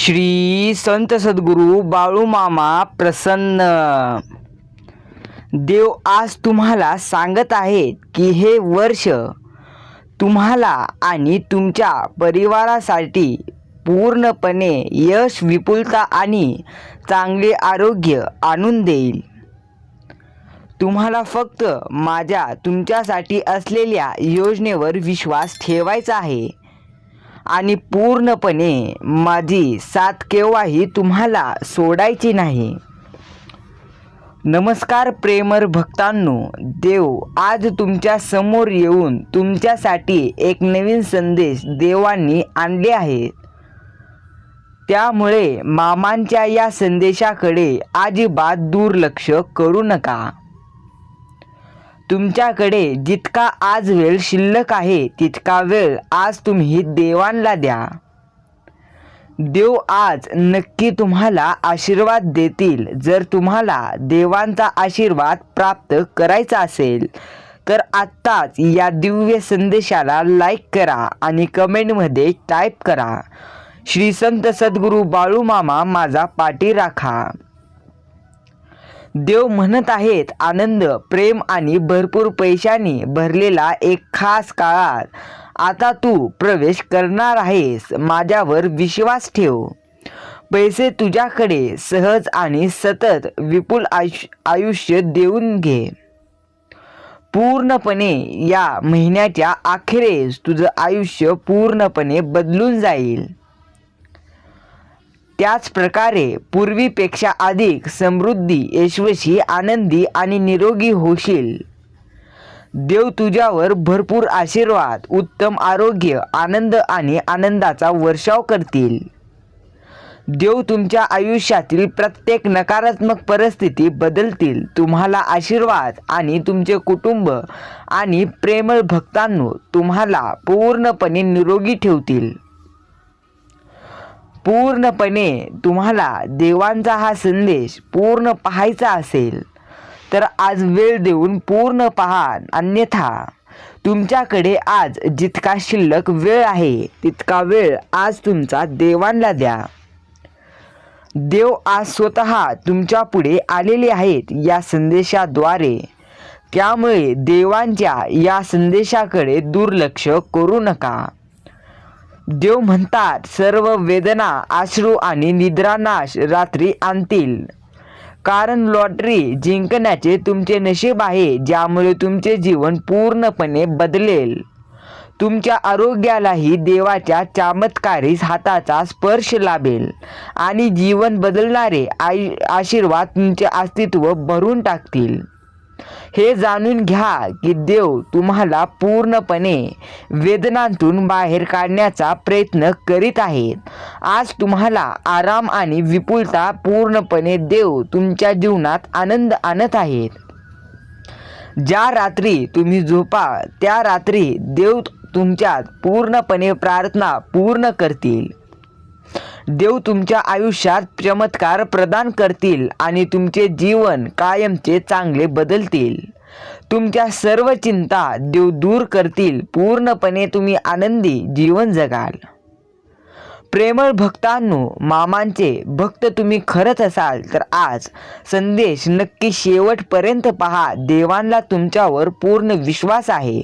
श्री संत सद्गुरू बाळूमामा प्रसन्न. देव आज तुम्हाला सांगत आहेत की हे वर्ष तुम्हाला आणि तुमच्या परिवारासाठी पूर्णपणे यश विपुलता आणि चांगले आरोग्य आणून देईल. तुम्हाला फक्त माझ्या तुमच्यासाठी असलेल्या योजनेवर विश्वास ठेवायचा आहे. आणि पूर्णपणे माझी साथ केव्हाही तुम्हाला सोडायची नाही. नमस्कार प्रेमर भक्तांनो देव आज तुमच्यासमोर येऊन तुमच्यासाठी एक नवीन संदेश देवांनी आणले आहेत. त्यामुळे मामांच्या या संदेशाकडे अजिबात दुर्लक्ष करू नका. तुमच्याकडे जितका आज वेळ शिल्लक आहे तितका वेळ आज तुम्ही देवांना द्या. देव आज नक्की तुम्हाला आशीर्वाद देतील. जर तुम्हाला देवांचा आशीर्वाद प्राप्त करायचा असेल तर आत्ताच या दिव्य संदेशाला लाईक करा आणि कमेंटमध्ये टाईप करा. श्री संत सद्गुरू बाळूमामा माझा पाठी राखा. देव म्हणत आहेत आनंद प्रेम आणि भरपूर पैशांनी भरलेला एक खास काळात. आता तू प्रवेश करणार आहेस माझ्यावर विश्वास ठेव. पैसे तुझ्याकडे सहज आणि सतत विपुल आयुष्य आयुष्य देऊन घे. पूर्णपणे या महिन्याच्या अखेरेस तुझं आयुष्य पूर्णपणे बदलून जाईल. त्याच प्रकारे पूर्वीपेक्षा अधिक समृद्धी यशस्वी आनंदी आणि निरोगी होशील. देव तुझ्यावर भरपूर आशीर्वाद उत्तम आरोग्य आनंद आणि आनंदाचा वर्षाव करतील. देव तुमच्या आयुष्यातील प्रत्येक नकारात्मक परिस्थिती बदलतील. तुम्हाला आशीर्वाद आणि तुमचे कुटुंब आणि प्रेमळ भक्तांनो तुम्हाला पूर्णपणे निरोगी ठेवतील. पूर्णपणे तुम्हाला देवांचा हा संदेश पूर्ण पाहायचा असेल तर आज वेळ देऊन पूर्ण पहा. अन्यथा तुमच्याकडे आज जितका शिल्लक वेळ आहे तितका वेळ आज तुमचा देवांना द्या. देव आज स्वतः तुमच्यापुढे आलेले आहेत या संदेशाद्वारे. त्यामुळे देवांच्या या संदेशाकडे दुर्लक्ष करू नका. देव म्हणतात सर्व वेदना आश्रू आणि निद्रानाश रात्री आणतील. कारण लॉटरी जिंकण्याचे तुमचे नशीब आहे ज्यामुळे तुमचे जीवन पूर्णपणे बदलेल. तुमच्या आरोग्यालाही देवाच्या चमत्कारी हाताचा स्पर्श लाभेल आणि जीवन बदलणारे आई आशीर्वाद तुमचे अस्तित्व भरून टाकतील. हे जाणून घ्या की देव तुम्हाला पूर्णपणे वेदनांतून बाहेर काढण्याचा प्रयत्न करीत आहेत. आज तुम्हाला आराम आणि विपुलता पूर्णपणे देव तुमच्या जीवनात आनंद आणत आहेत. ज्या रात्री तुम्ही झोपा त्या रात्री देव तुमच्यात पूर्णपणे प्रार्थना पूर्ण करतील. देव तुमच्या आयुष्यात चमत्कार प्रदान करतील आणि तुमचे जीवन कायमचे चांगले बदलतील. तुमच्या सर्व चिंता देव दूर करतील. पूर्णपणे तुम्ही आनंदी जीवन जगाल. प्रेमळ भक्तांनो मामांचे भक्त तुम्ही खरंच असाल तर आज संदेश नक्की शेवटपर्यंत पहा. देवांना तुमच्यावर पूर्ण विश्वास आहे.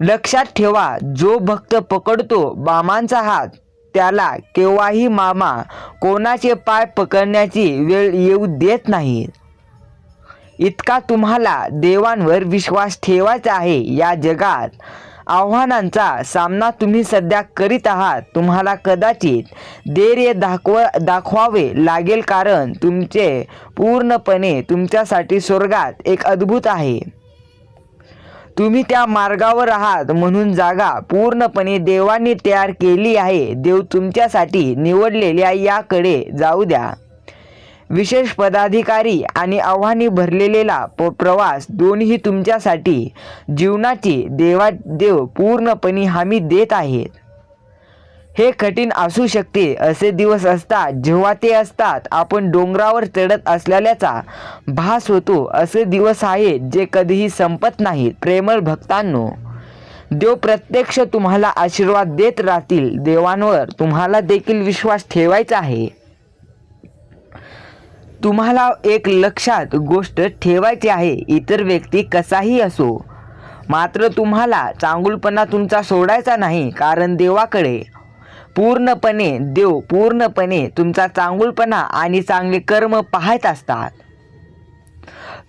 लक्षात ठेवा जो भक्त पकडतो मामांचा हात त्याला केव्हाही मामा कोणाचे पाय पकडण्याची वेळ येऊ देत नाही. इतका तुम्हाला देवांवर विश्वास ठेवायचा आहे या जगात आव्हानांचा सामना तुम्ही सध्या करीत आहात तुम्हाला कदाचित धैर्य दाखव दाखवावे लागेल कारण तुमचे पूर्णपणे तुमच्यासाठी स्वर्गात एक अद्भुत आहे. तुम्ही त्या मार्गावर आहात म्हणून जागा पूर्णपणे देवाने तयार केली आहे. देव तुमच्यासाठी निवडलेल्या याकडे जाऊ द्या. विशेष पदाधिकारी आणि आव्हाने भरलेला प प्रवास दोन्ही तुमच्यासाठी जीवनाची देवा देव पूर्णपणे हमी देत आहेत. हे कठीण असू शकते असे दिवस असतात जेव्हा ते असतात. आपण डोंगरावर चढत असलेल्याचा भास होतो असे दिवस आहेत जे कधीही संपत नाहीत. प्रेमळ भक्तांनो देव प्रत्यक्ष तुम्हाला आशीर्वाद देत राहतील. देवांवर तुम्हाला देखील विश्वास ठेवायचा आहे. तुम्हाला एक लक्षात गोष्ट ठेवायची आहे इतर व्यक्ती कसाही असो मात्र तुम्हाला चांगुलपणा तुमचा सोडायचा नाही कारण देवाकडे पूर्णपणे देव पूर्णपणे तुमचा चांगुलपणा आणि चांगले कर्म पाहत असतात.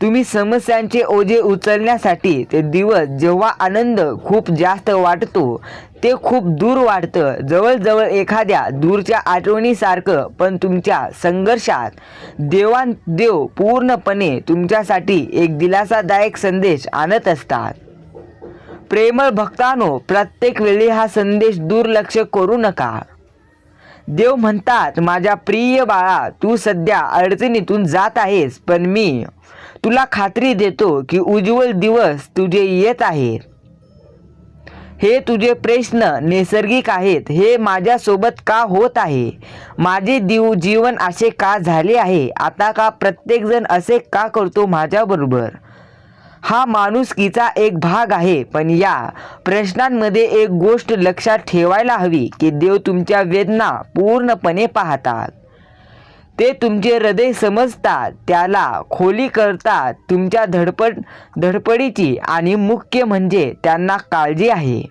तुम्ही समस्यांचे ओझे उचलण्यासाठी ते दिवस जेव्हा आनंद खूप जास्त वाटतो ते खूप दूर वाटतं जवळजवळ एखाद्या दूरच्या आठवणीसारखं पण तुमच्या संघर्षात देवान देव पूर्णपणे तुमच्यासाठी एक दिलासादायक संदेश आणत असतात. प्रेमळ भक्तानो प्रत्येक वेळी हा संदेश दुर्लक्ष करू नका. देव म्हणतात माझ्या प्रिय बाळा तू सध्या अडचणीतून जात आहेस पण मी तुला खात्री देतो की उज्ज्वल दिवस तुझे येत आहे हे तुझे प्रश्न नैसर्गिक आहेत हे माझ्यासोबत का होत आहे? माझे दिव जीवन असे का झाले आहे? आता का प्रत्येकजण असे का करतो माझ्याबरोबर? हा माणुसकीचा एक भाग आहे. पण या प्रश्नांमध्ये एक गोष्ट लक्षात ठेवायला हवी की देव तुमच्या वेदना पूर्णपणे पाहतात. ते तुमचे हृदय समजतात त्याला खोली करतात. तुमच्या धडपड धडपडीची आणि मुख्य म्हणजे त्यांना काळजी आहे.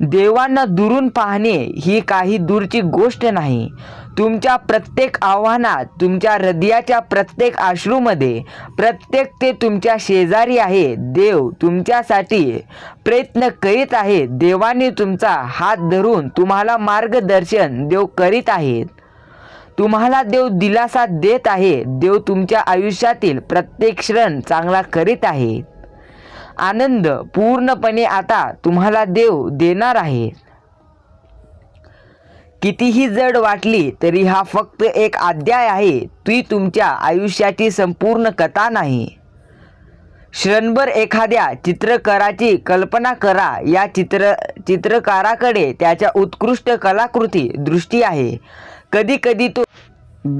देवांना दुरून पाहणे ही काही दूरची गोष्ट नाही तुमच्या प्रत्येक आव्हानात तुमच्या हृदयाच्या प्रत्येक आश्रूमध्ये प्रत्येक ते तुमच्या शेजारी आहे. देव तुमच्यासाठी प्रयत्न करीत आहे. देवाने तुमचा हात धरून तुम्हाला मार्गदर्शन देव करीत आहेत. तुम्हाला देव दिलासा देत आहे. देव तुमच्या आयुष्यातील प्रत्येक क्षण चांगला करीत आहे आनंद पूर्णपणे आता तुम्हाला देव देणार आहे. कितीही जड वाटली तरी हा फक्त एक अध्याय आहे. ती तुमच्या आयुष्याची संपूर्ण कथा नाही. क्षणभर एखाद्या चित्रकाराची कल्पना करा. या चित्र चित्रकाराकडे त्याच्या उत्कृष्ट कलाकृती दृष्टी आहे. कधी कधी तो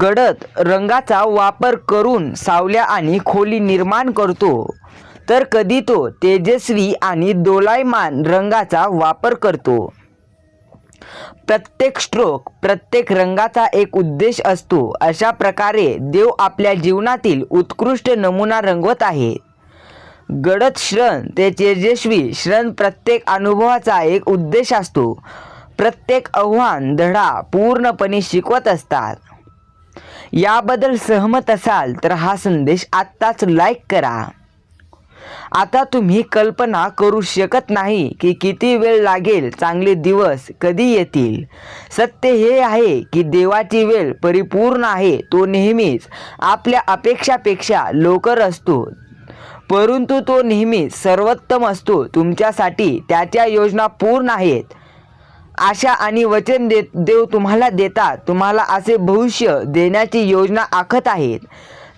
गडद रंगाचा वापर करून सावल्या आणि खोली निर्माण करतो. तर कधी तो तेजस्वी आणि दोलायमान रंगाचा वापर करतो. प्रत्येक स्ट्रोक प्रत्येक रंगाचा एक उद्देश असतो. अशा प्रकारे देव आपल्या जीवनातील उत्कृष्ट नमुना रंगवत आहे. गडद श्रण ते तेजस्वी श्रण प्रत्येक अनुभवाचा एक उद्देश असतो. प्रत्येक आव्हान धडा पूर्णपणे शिकवत असतात. याबद्दल सहमत असाल तर हा संदेश आत्ताच लाईक करा. आता तुम्ही कल्पना करू शकत नाही की किती वेळ लागेल चांगले दिवस कधी येतील. सत्य हे आहे की देवाची वेळ परिपूर्ण आहे तो नेहमीच आपल्या अपेक्षापेक्षा लवकर असतो. परंतु तो नेहमी सर्वोत्तम असतो तुमच्यासाठी त्याच्या योजना पूर्ण आहेत. आशा आणि वचन देत देव तुम्हाला देतात तुम्हाला असे भविष्य देण्याची योजना आखत आहेत.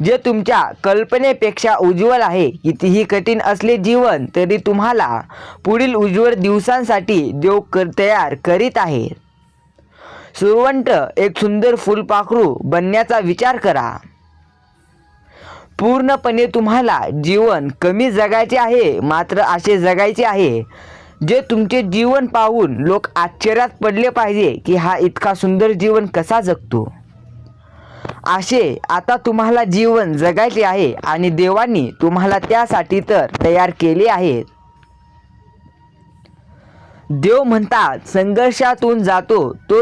जे तुमच्या कल्पनेपेक्षा उज्ज्वल आहे कितीही कठीण असले जीवन तरी तुम्हाला पुढील उज्ज्वल दिवसांसाठी देव कर तयार करीत आहे सुरवंट एक सुंदर फुलपाखरू बनण्याचा विचार करा. पूर्णपणे तुम्हाला जीवन कमी जगायचे आहे मात्र असे जगायचे आहे जे तुमचे जीवन पाहून लोक आश्चर्यात पडले पाहिजे की हा इतका सुंदर जीवन कसा जगतो. असे आता तुम्हाला जीवन जगायचे आहे आणि देवांनी तुम्हाला त्यासाठी तर तयार केले आहेत. देव म्हणतात संघर्षातून जातो तो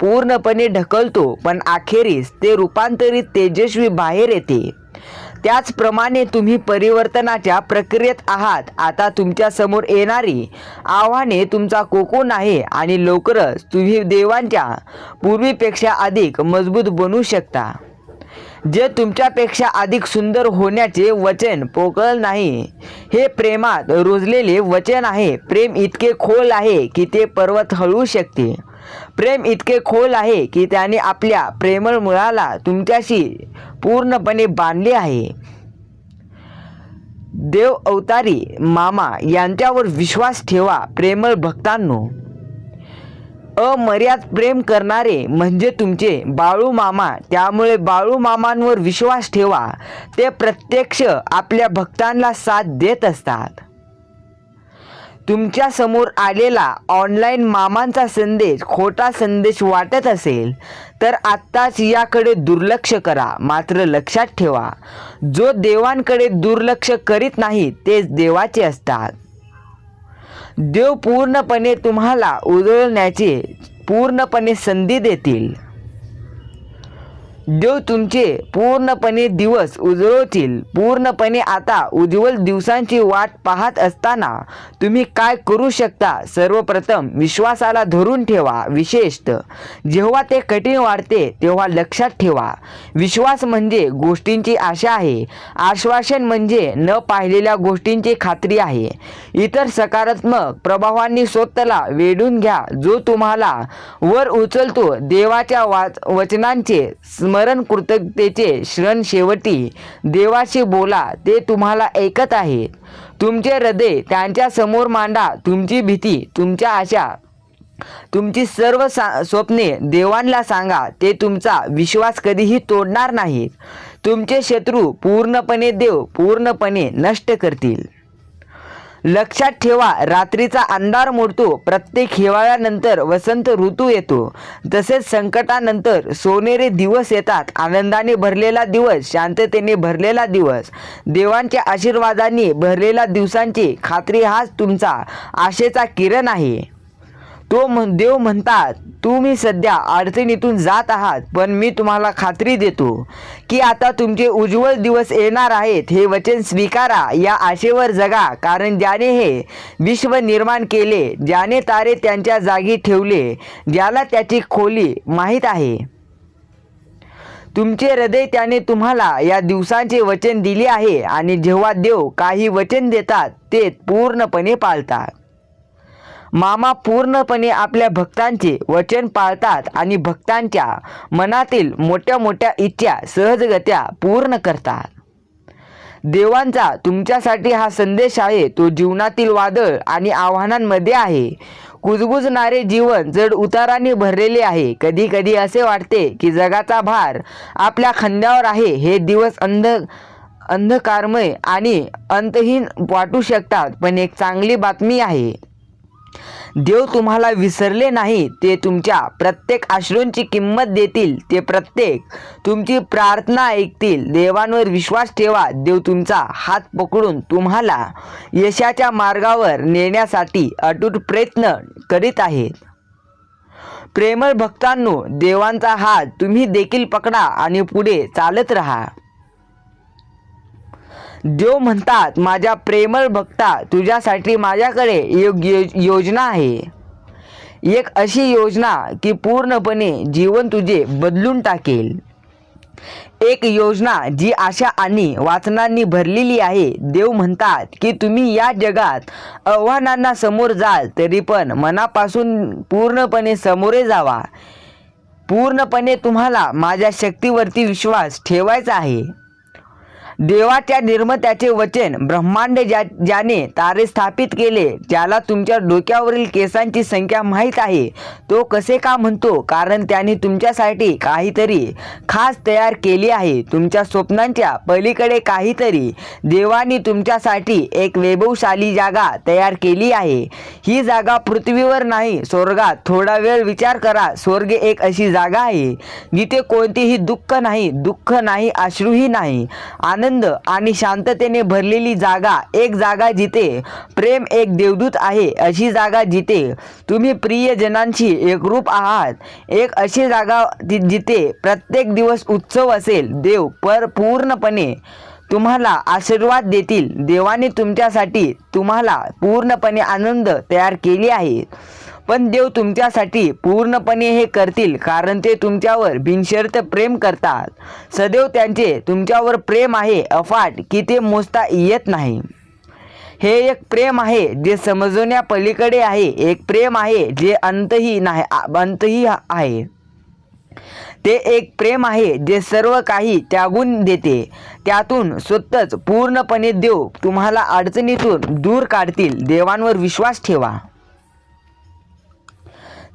पूर्णपणे ढकलतो पण अखेरीस ते रूपांतरित तेजस्वी बाहेर येते. त्याचप्रमाणे तुम्ही परिवर्तनाच्या प्रक्रियेत आहात. आता तुमच्यासमोर येणारी आव्हाने तुमचा कोकून आहे आणि लवकरच तुम्ही देवांच्या पूर्वीपेक्षा अधिक मजबूत बनू शकता. जे तुमच्यापेक्षा अधिक सुंदर होण्याचे वचन पोकळ नाही हे प्रेमात रुजलेले वचन आहे. प्रेम इतके खोल आहे की ते पर्वत हळू शकते. प्रेम इतके खोल आहे की त्याने आपल्या प्रेमळ मुळाला तुमच्याशी पूर्णपणे बांधले आहे. देव अवतारी मामा यांच्यावर विश्वास ठेवा प्रेमळ भक्तांनो. अमर्याद प्रेम करणारे म्हणजे तुमचे बाळू मामा त्यामुळे बाळू मामांवर विश्वास ठेवा. ते प्रत्यक्ष आपल्या भक्तांना साथ देत असतात. तुमच्यासमोर आलेला ऑनलाईन मामांचा संदेश खोटा संदेश वाटत असेल तर आत्ताच याकडे दुर्लक्ष करा. मात्र लक्षात ठेवा जो देवांकडे दुर्लक्ष करीत नाही तेच देवाचे असतात. देव पूर्णपणे तुम्हाला उजळण्याचे पूर्णपणे संधी देतील. देव तुमचे पूर्णपणे दिवस उजळवतील. पूर्णपणे आता उज्ज्वल दिवसांची वाट पाहत असताना तुम्ही काय करू शकता? सर्वप्रथम विश्वासाला धरून ठेवा विशेषतः जेव्हा ते कठीण वाढते तेव्हा लक्षात ठेवा. विश्वास म्हणजे गोष्टींची आशा आहे. आश्वासन म्हणजे न पाहिलेल्या गोष्टींची खात्री आहे. इतर सकारात्मक प्रभावांनी स्वतःला वेढून घ्या. जो तुम्हाला वर उचलतो देवाच्या वाच वचनांचे स्म स्मरण कृतज्ञतेचे शरण शेवटी देवाशी बोला ते तुम्हाला ऐकत आहेत. तुमचे हृदय त्यांच्यासमोर मांडा तुमची भीती तुमच्या आशा तुमची सर्व सा स्वप्ने देवांना सांगा ते तुमचा विश्वास कधीही तोडणार नाहीत. तुमचे शत्रू पूर्णपणे देव पूर्णपणे नष्ट करतील. लक्षात ठेवा रात्रीचा अंधार मोडतो प्रत्येक हिवाळ्यानंतर वसंत ऋतू येतो. तसेच संकटानंतर सोनेरी दिवस येतात आनंदाने भरलेला दिवस शांततेने भरलेला दिवस. देवांच्या आशीर्वादांनी भरलेला दिवसांची खात्री हाच तुमचा आशेचा किरण आहे. तो म्हण देव म्हणतात तुम्ही सध्या अडचणीतून जात आहात पण मी तुम्हाला खात्री देतो की आता तुमचे उज्ज्वल दिवस येणार आहेत हे वचन स्वीकारा या आशेवर जगा कारण ज्याने हे विश्व निर्माण केले ज्याने तारे त्यांच्या जागी ठेवले ज्याला त्याची खोली माहीत आहे. तुमचे हृदय त्याने तुम्हाला या दिवसांचे वचन दिले आहे आणि जेव्हा देव काही वचन देतात ते पूर्णपणे पाळतात. मामा पूर्णपणे आपल्या भक्तांचे वचन पाळतात आणि भक्तांच्या मनातील मोठ्या मोठ्या इच्छा सहजगत्या पूर्ण करतात. देवांचा तुमच्यासाठी हा संदेश आहे तो जीवनातील वादळ आणि आव्हानांमध्ये आहे. कुजबुजणारे जीवन जड उताराने भरलेले आहे. कधी कधी असे वाटते की जगाचा भार आपल्या खांद्यावर आहे. हे दिवस अंध अंधकारमय आणि अंतहीन वाटू शकतात पण एक चांगली बातमी आहे. देव तुम्हाला विसरले नाही ते तुमच्या प्रत्येक अश्रूंची किंमत देतील ते प्रत्येक तुमची प्रार्थना ऐकतील. देवांवर विश्वास ठेवा देव तुमचा हात पकडून तुम्हाला यशाच्या मार्गावर नेण्यासाठी अटूट प्रयत्न करीत आहेत. प्रेमळ भक्तांनो देवांचा हात तुम्ही देखील पकडा आणि पुढे चालत राहा. देव म्हणतात माझ्या प्रेमळ भक्ता तुझ्यासाठी माझ्याकडे योग्य योजना आहे. एक अशी योजना की पूर्णपणे जीवन तुझे बदलून टाकेल. एक योजना जी आशा आणि वाचनांनी भरलेली आहे. देव म्हणतात की तुम्ही या जगात आव्हानांना समोर जाल तरी पण मनापासून पूर्णपणे समोरे जावा. पूर्णपणे तुम्हाला माझ्या शक्तीवरती विश्वास ठेवायचा आहे. देवाच्या निर्मत्याचे वचन ब्रह्मांड ज्या ज्याने तारे स्थापित केले ज्याला तुमच्या डोक्यावरील केसांची संख्या माहीत आहे तो कसे का म्हणतो? कारण त्याने तुमच्यासाठी काहीतरी खास तयार केली आहे. तुमच्या स्वप्नांच्या पलीकडे काहीतरी देवाने तुमच्यासाठी एक वैभवशाली जागा तयार केली आहे. ही जागा पृथ्वीवर नाही स्वर्गात. थोडा वेळ विचार करा. स्वर्ग एक अशी जागा आहे जिथे कोणतेही दुःख नाही दुःख नाही अश्रूही नाही. आनंद आनंद आणि शांततेने भरलेली जागा एक जागा जिथे प्रेम एक देवदूत आहे अशी जागा जिथे तुम्ही प्रियजनांशी एकरूप आहात. एक अशी जागा जिथे प्रत्येक दिवस उत्सव असेल देव पर पूर्णपणे तुम्हाला आशीर्वाद देतील. देवाने तुमच्यासाठी तुम्हाला पूर्णपणे आनंद तयार केली आहे पण देव तुमच्यासाठी पूर्णपणे हे करतील कारण ते तुमच्यावर बिनशर्त प्रेम करतात. सदैव त्यांचे तुमच्यावर प्रेम आहे अफाट की ते मोजता येत नाही. हे एक प्रेम आहे जे समजवण्या पलीकडे आहे. एक प्रेम आहे जे अंतही नाही अंतही आहे. ते एक प्रेम आहे जे सर्व काही त्यागून देते. त्यातून स्वतःच पूर्णपणे देव तुम्हाला अडचणीतून दूर काढतील. देवांवर विश्वास ठेवा.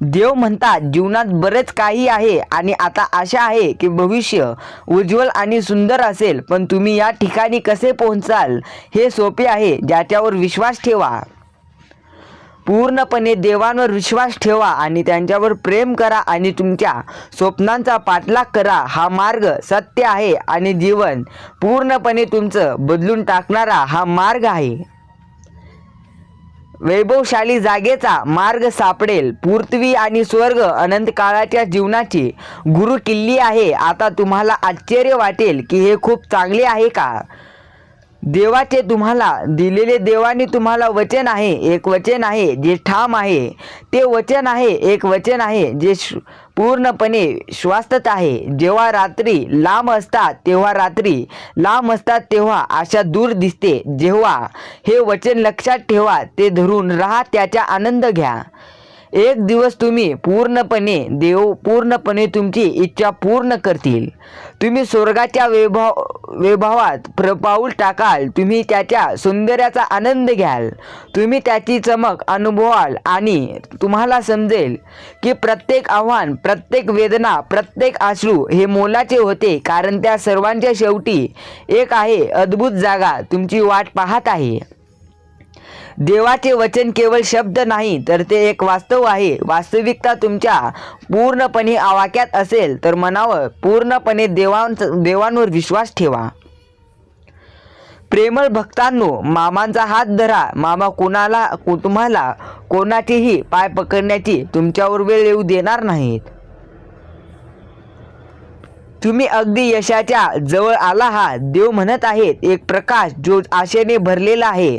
देव म्हणतात जीवनात बरेच काही आहे आणि आता आशा आहे की भविष्य उज्ज्वल आणि सुंदर असेल. पण तुम्ही या ठिकाणी कसे पोहोचाल हे सोपे आहे ज्याच्यावर विश्वास ठेवा. पूर्णपणे देवांवर विश्वास ठेवा आणि त्यांच्यावर प्रेम करा आणि तुमच्या स्वप्नांचा पाठलाग करा. हा मार्ग सत्य आहे आणि जीवन. पूर्णपणे तुमचं बदलून टाकणारा हा मार्ग आहे. वैभवशाली जागेचा मार्ग सापडेल. पृथ्वी आणि स्वर्ग अनंत काळाच्या जीवनाची गुरु किल्ली आहे. आता तुम्हाला आश्चर्य वाटेल की हे खूप चांगले आहे का? देवाचे तुम्हाला दिलेले देवाने तुम्हाला वचन आहे. एक वचन आहे जे ठाम आहे. ते वचन आहे एक वचन आहे जे श्रु पूर्णपणे श्वासत आहे. जेव्हा रात्री लांब असतात तेव्हा रात्री लांब असतात तेव्हा आशा दूर दिसते. जेव्हा हे वचन लक्षात ठेवा ते धरून राहा त्याचा आनंद घ्या. एक दिवस तुम्ही पूर्णपणे देव पूर्णपणे तुमची इच्छा पूर्ण करतील. तुम्ही स्वर्गाच्या वैभव वैभवात प्र पाऊल टाकाल. तुम्ही त्याच्या सौंदर्याचा आनंद घ्याल. तुम्ही त्याची चमक अनुभवाल आणि तुम्हाला समजेल की प्रत्येक आव्हान प्रत्येक वेदना प्रत्येक आश्रू हे मोलाचे होते कारण त्या सर्वांच्या शेवटी एक आहे अद्भुत जागा. तुमची वाट पाहत आहे. देवाचे वचन केवळ शब्द नाही तर ते एक वास्तव आहे. वास्तविकता तुमच्या पूर्णपणे आवाक्यात असेल तर मनावर पूर्णपणे देवां देवांवर विश्वास ठेवा. प्रेमळ भक्तांनो मामांचा हात धरा. मामा कोणाला तुम्हाला कोणाचीही पाय पकडण्याची तुमच्यावर वेळ येऊ देणार नाहीत. तुम्ही अगदी यशाच्या जवळ आला हा देव म्हणत आहेत एक प्रकाश जो आशेने भरलेला आहे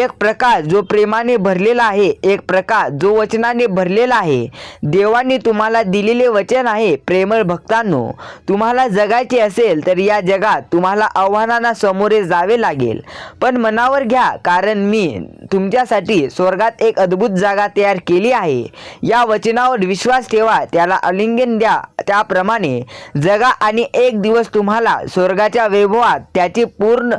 एक प्रकाश जो प्रेमाने भरलेला आहे एक प्रकाश जो वचनाने भरलेला आहे. देवाने तुम्हाला दिलेले वचन आहे प्रेमळ भक्तांनो. तुम्हाला जगायचे असेल तर या जगात तुम्हाला आव्हानांना सामोरे जावे लागेल. पण मनावर घ्या कारण मी तुमच्यासाठी स्वर्गात एक अद्भुत जागा तयार केली आहे. या वचनावर विश्वास ठेवा त्याला आलिंगन द्या. त्याप्रमाणे जगा आणि एक दिवस तुम्हाला स्वर्गाच्या वैभवात त्याची पूर्ण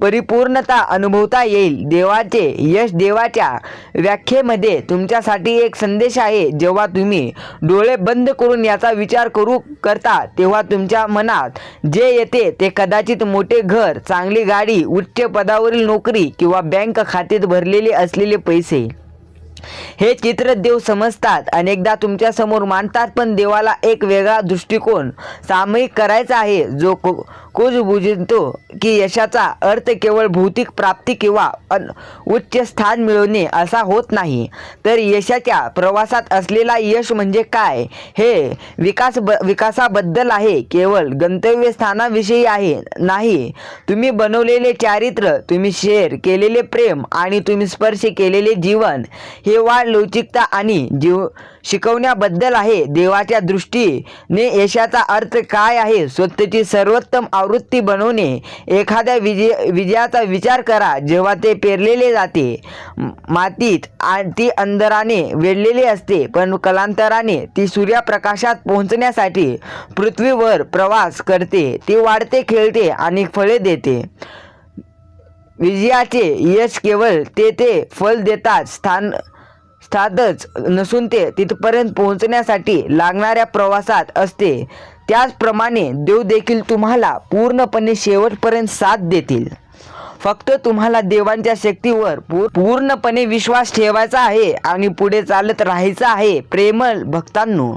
परिपूर्णता अनुभवता येईल. देवाचे यश देवाच्या व्याख्येमध्ये तुमच्यासाठी एक संदेश आहे. जेव्हा तुम्ही डोळे बंद करून याचा विचार करू करता तेव्हा तुमच्या मनात जे येते ते कदाचित मोठे घर चांगली गाडी उच्च पदावरील नोकरी किंवा बँक खात्यात भरलेले असलेले पैसे. हे चित्र देव समजतात. अनेकदा तुमच्यासमोर मांडतात पण देवाला एक वेगळा दृष्टिकोन सामायिक करायचा आहे जो को कोज बुजतो की यशाचा अर्थ केवळ भौतिक प्राप्ती किंवा अन उच्च स्थान मिळवणे असा होत नाही. तर यशाच्या प्रवासात असलेला यश म्हणजे काय? हे विकास ब विकासाबद्दल आहे. केवळ गंतव्यस्थानाविषयी आहे नाही. तुम्ही बनवलेले चारित्र्य तुम्ही शेअर केलेले प्रेम आणि तुम्ही स्पर्श केलेले जीवन हे वाढ लवचिकता आणि जीव शिकवण्याबद्दल आहे. देवाच्या दृष्टीने यशाचा अर्थ काय आहे? स्वतःची सर्वोत्तम आवृत्ती बनवणे. एखाद्या विजय विजयाचा विचार करा. जेव्हा ते पेरलेले जाते मातीत ती अंधाराने वेढलेली असते पण कलांतराने ती सूर्यप्रकाशात पोहोचण्यासाठी पृथ्वीवर प्रवास करते. ती वाढते खेळते आणि फळे देते. विजयाचे यश केवळ ते ते फल देतात स्थान साधच नसून ते तिथपर्यंत पोहोचण्यासाठी लागणाऱ्या प्रवासात असते. त्याचप्रमाणे देव देखील तुम्हाला पूर्णपणे शेवटपर्यंत साथ देतील. फक्त तुम्हाला देवांच्या शक्तीवर पूर्णपणे विश्वास ठेवायचा आहे आणि पुढे चालत राहायचं आहे प्रेमळ भक्तांनो.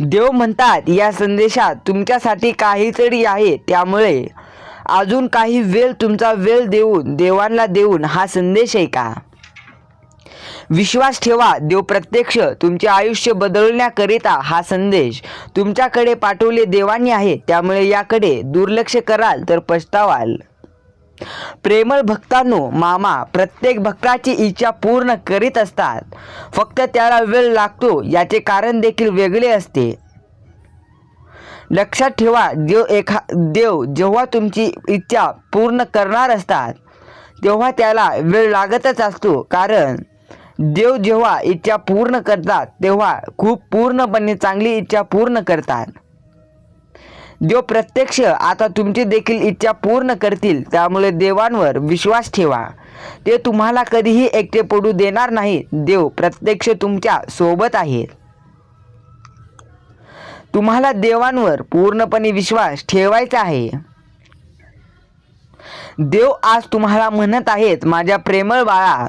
देव म्हणतात या संदेशात तुमच्यासाठी काहीतरी आहे त्यामुळे अजून काही वेळ तुमचा वेळ देऊन देवांना देऊन हा संदेश आहे का विश्वास ठेवा. देव प्रत्यक्ष तुमचे आयुष्य बदलण्याकरिता हा संदेश तुमच्याकडे पाठवले देवानी आहे. त्यामुळे याकडे दुर्लक्ष कराल तर पछतावाल. प्रेमळ भक्तांनो मामा प्रत्येक भक्ताची इच्छा पूर्ण करीत असतात. फक्त त्याला वेळ लागतो याचे कारण देखील वेगळे असते. लक्षात ठेवा देव एखा देव जेव्हा तुमची इच्छा पूर्ण करणार असतात तेव्हा त्याला वेळ लागतच असतो. कारण देव जेव्हा इच्छा पूर्ण करतात तेव्हा खूप पूर्णपणे चांगली इच्छा पूर्ण करतात. देव प्रत्यक्ष आता तुमची देखील इच्छा पूर्ण करतील त्यामुळे देवांवर विश्वास ठेवा. ते तुम्हाला कधीही एकटे पडू देणार नाही देव प्रत्यक्ष तुमच्यासोबत आहेत. तुम्हाला देवांवर पूर्णपणे विश्वास ठेवायचा आहे. देव आज तुम्हाला म्हणत आहेत माझ्या प्रेमळ बाळा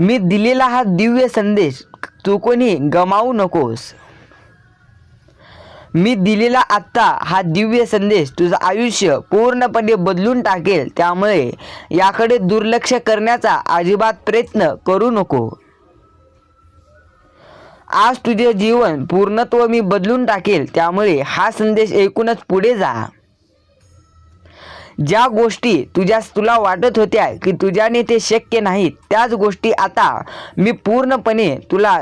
मी दिलेला हा दिव्य संदेश तू कोणी गमावू नकोस. मी दिलेला आत्ता हा दिव्य संदेश तुझं आयुष्य पूर्णपणे बदलून टाकेल त्यामुळे याकडे दुर्लक्ष करण्याचा अजिबात प्रयत्न करू नको. आज तुझे जीवन पूर्णत्व मी बदलून टाकेल त्यामुळे हा संदेश ऐकूनच पुढे जा. ज्या गोष्टी तुझ्या तुला वाटत होत्या की तुझ्याने ते शक्य नाहीत त्याच गोष्टी आता मी पूर्णपणे तुला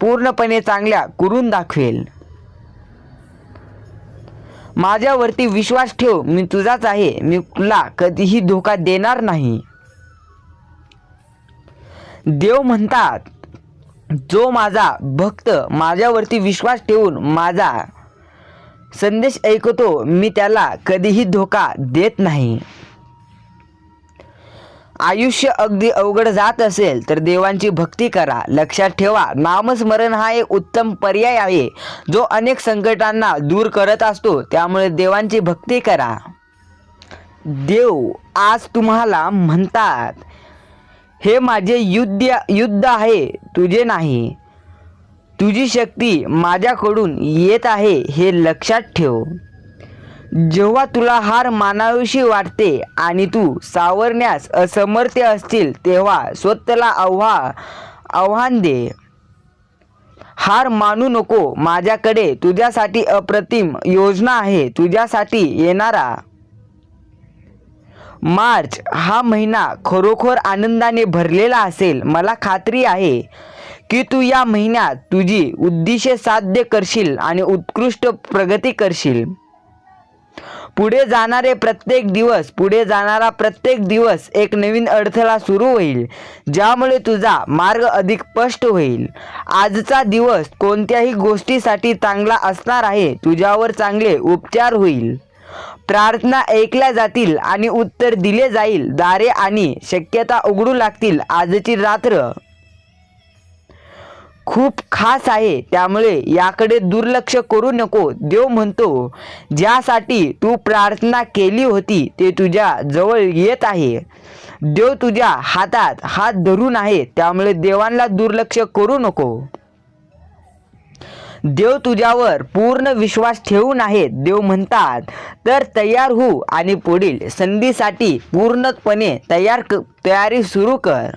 पूर्णपणे चांगल्या करून दाखवेल. माझ्यावरती विश्वास ठेव मी तुझाच आहे मी तुला कधीही धोका देणार नाही. देव म्हणतात जो माझा भक्त माझ्यावरती विश्वास ठेवून माझा संदेश ऐकतो मी त्याला कधीही धोका देत नाही. आयुष्य अगदी अवघड जात असेल तर देवांची भक्ती करा. लक्षात ठेवा नामस्मरण हा एक उत्तम पर्याय आहे जो अनेक संकटांना दूर करत असतो. त्यामुळे देवांची भक्ती करा. देव आज तुम्हाला म्हणतात हे माझे युद्ध युद्ध आहे तुझे नाही. तुझी शक्ती माझ्याकडून येत आहे हे लक्षात ठेव. जेव्हा तुला हार मानावीशी वाटते आणि तू सावरण्यास असमर्थ असतील तेव्हा स्वतःला आव्हा आव्हान दे. हार मानू नको माझ्याकडे तुझ्यासाठी अप्रतिम योजना आहे तुझ्यासाठी येणारा. मार्च हा महिना खरोखर आनंदाने भरलेला असेल मला खात्री आहे. की तू या महिन्यात तुझी उद्दिष्टे साध्य करशील आणि उत्कृष्ट प्रगती करशील. पुढे जाणारे प्रत्येक दिवस पुढे जाणारा प्रत्येक दिवस एक नवीन अडथळा सुरू होईल ज्यामुळे तुझा मार्ग अधिक स्पष्ट होईल. आजचा दिवस कोणत्याही गोष्टीसाठी चांगला असणार आहे तुझ्यावर चांगले उपचार होईल. प्रार्थना ऐकल्या जातील आणि उत्तर दिले जाईल दारे आणि शक्यता उघडू लागतील आजची रात्र. खूप खास आहे. त्यामुळे याकडे दुर्लक्ष करू नको. देव म्हणतो ज्यासाठी तू प्रार्थना केली होती ते तुझ्या जवळ येत आहे. देव तुझ्या हातात हात धरून आहे. त्यामुळे देवांना दुर्लक्ष करू नको. देव तुझ्यावर पूर्ण विश्वास ठेवून आहेत देव म्हणतात तर तयार हो आणि पुढील संधीसाठी पूर्णपणे तयार क तयारी सुरू कर.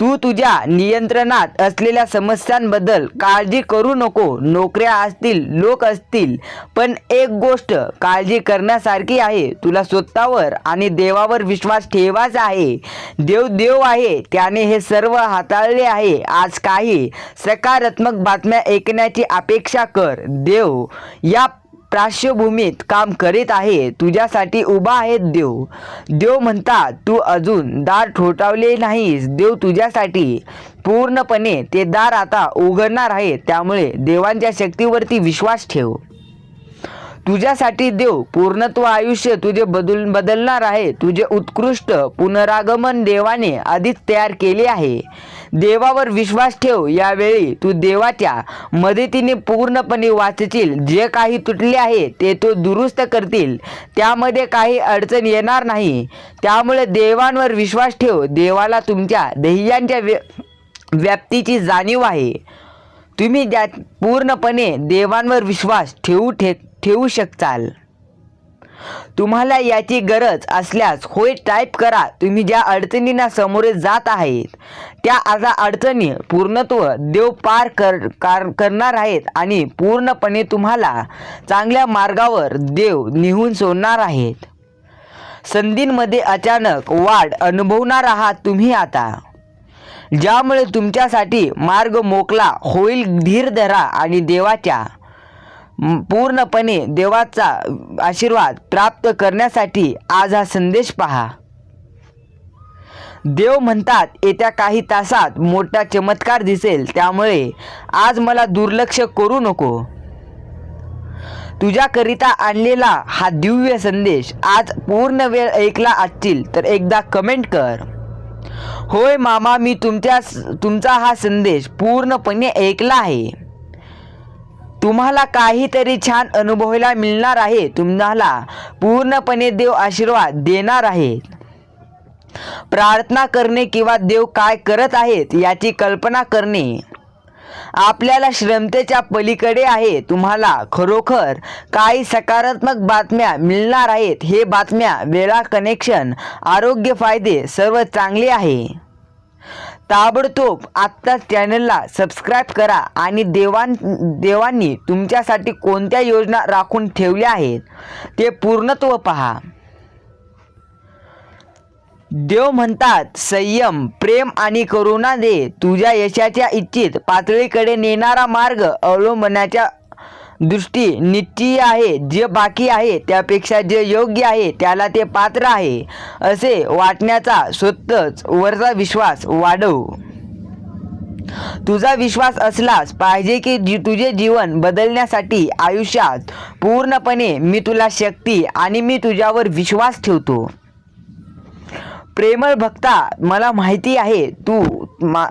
तू तुझ्या नियंत्रणात असलेल्या समस्यांबद्दल काळजी करू नको. नोकऱ्या असतील लोक असतील पण एक गोष्ट काळजी करण्यासारखी आहे. तुला स्वतःवर आणि देवावर विश्वास ठेवायचा आहे. देव देव आहे त्याने हे सर्व हाताळले आहे. आज काही सकारात्मक बातम्या ऐकण्याची अपेक्षा कर. देव या पार्श्वभूमीत काम करीत आहे. तुझ्यासाठी उभा आहे देव. देव म्हणतात तू अजून दार ठोठावले नाहीस. देव तुझ्यासाठी पूर्णपणे ते दार आता उघडणार आहे. त्यामुळे देवांच्या शक्तीवरती विश्वास ठेव. तुझ्यासाठी देव पूर्णत्व आयुष्य तुझे बदल बदलणार आहे. तुझे उत्कृष्ट पुनरागमन देवाने आधीच तयार केले आहे. देवावर विश्वास ठेव यावेळी तू देवाच्या मदतीने पूर्णपणे वाचशील. जे काही तुटले आहे ते तो दुरुस्त करतील. त्यामध्ये काही अडचण येणार नाही. त्यामुळे देवांवर विश्वास ठेव. देवाला तुमच्या ध्येयांच्या व्य व्याप्तीची जाणीव आहे. तुम्ही ज्या पूर्णपणे देवांवर विश्वास ठेवू ठे ठेवू शकताल. तुम्हाला याची गरज असल्यास होय टाईप करा. तुम्ही ज्या अडचणींना सामोरे जात आहेत त्या आता अडचणी पूर्णत्व देव पार कर कार करणार आहेत आणि पूर्णपणे तुम्हाला चांगल्या मार्गावर देव निहून सोडणार आहेत. संधींमध्ये अचानक वाढ अनुभवणार आहात तुम्ही आता. ज्यामुळे तुमच्यासाठी मार्ग मोकला होईल धीर धरा आणि देवाच्या पूर्णपणे देवाचा आशीर्वाद प्राप्त करण्यासाठी आज हा संदेश पहा. देव म्हणतात येत्या काही तासात मोठा चमत्कार दिसेल त्यामुळे आज मला दुर्लक्ष करू नको. तुझ्याकरिता आणलेला हा दिव्य संदेश आज पूर्ण वेळ ऐकला असतील तर एकदा कमेंट कर. होय मामा मी तुमच्या तुमचा हा संदेश पूर्णपणे ऐकला आहे. तुम्हाला काहीतरी छान अनुभवायला मिळणार आहे. तुम्हाला पूर्णपणे देव आशीर्वाद देणार आहे. प्रार्थना करणे किंवा देव काय करत आहेत याची कल्पना करणे. आपल्याला श्रमतेच्या पलीकडे आहे. तुम्हाला खरोखर काही सकारात्मक बातम्या मिळणार आहेत. हे बातम्या वेळा कनेक्शन आरोग्य फायदे सर्व चांगले आहे. ताबडतोब आत्ताच चॅनलला सबस्क्राईब करा आणि देवान देवांनी तुमच्यासाठी कोणत्या योजना राखून ठेवल्या आहेत ते पूर्णत्व पहा. देव म्हणतात संयम प्रेम आणि करुणा दे. तुझ्या यशाच्या इच्छित पातळीकडे नेणारा मार्ग अवलंबण्याच्या दृष्टी निश्चय आहे जे बाकी आहे त्यापेक्षा जे योग्य आहे त्याला ते पात्र आहे असे वाटण्याचा स्वतःच वरचा विश्वास वाढव. तुझा विश्वास असलाच पाहिजे की जी तुझे जीवन बदलण्यासाठी आयुष्यात पूर्णपणे मी तुला शक्ती आणि मी तुझ्यावर विश्वास ठेवतो. प्रेमळ भक्ता मला माहिती आहे तू मा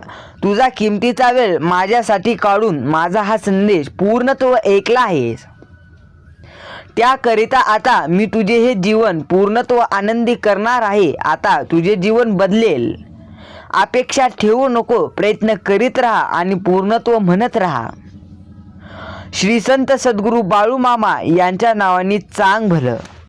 तुझा किमतीचा वेळ माझ्यासाठी काढून माझा हा संदेश पूर्णत्व ऐकला आहेस. त्याकरिता आता मी तुझे हे जीवन पूर्णत्व आनंदी करणार आहे आता तुझे जीवन बदलेल. अपेक्षा ठेवू नको प्रयत्न करीत राहा आणि पूर्णत्व म्हणत राहा. श्री संत सद्गुरू बाळूमामा यांच्या नावाने चांग भलं.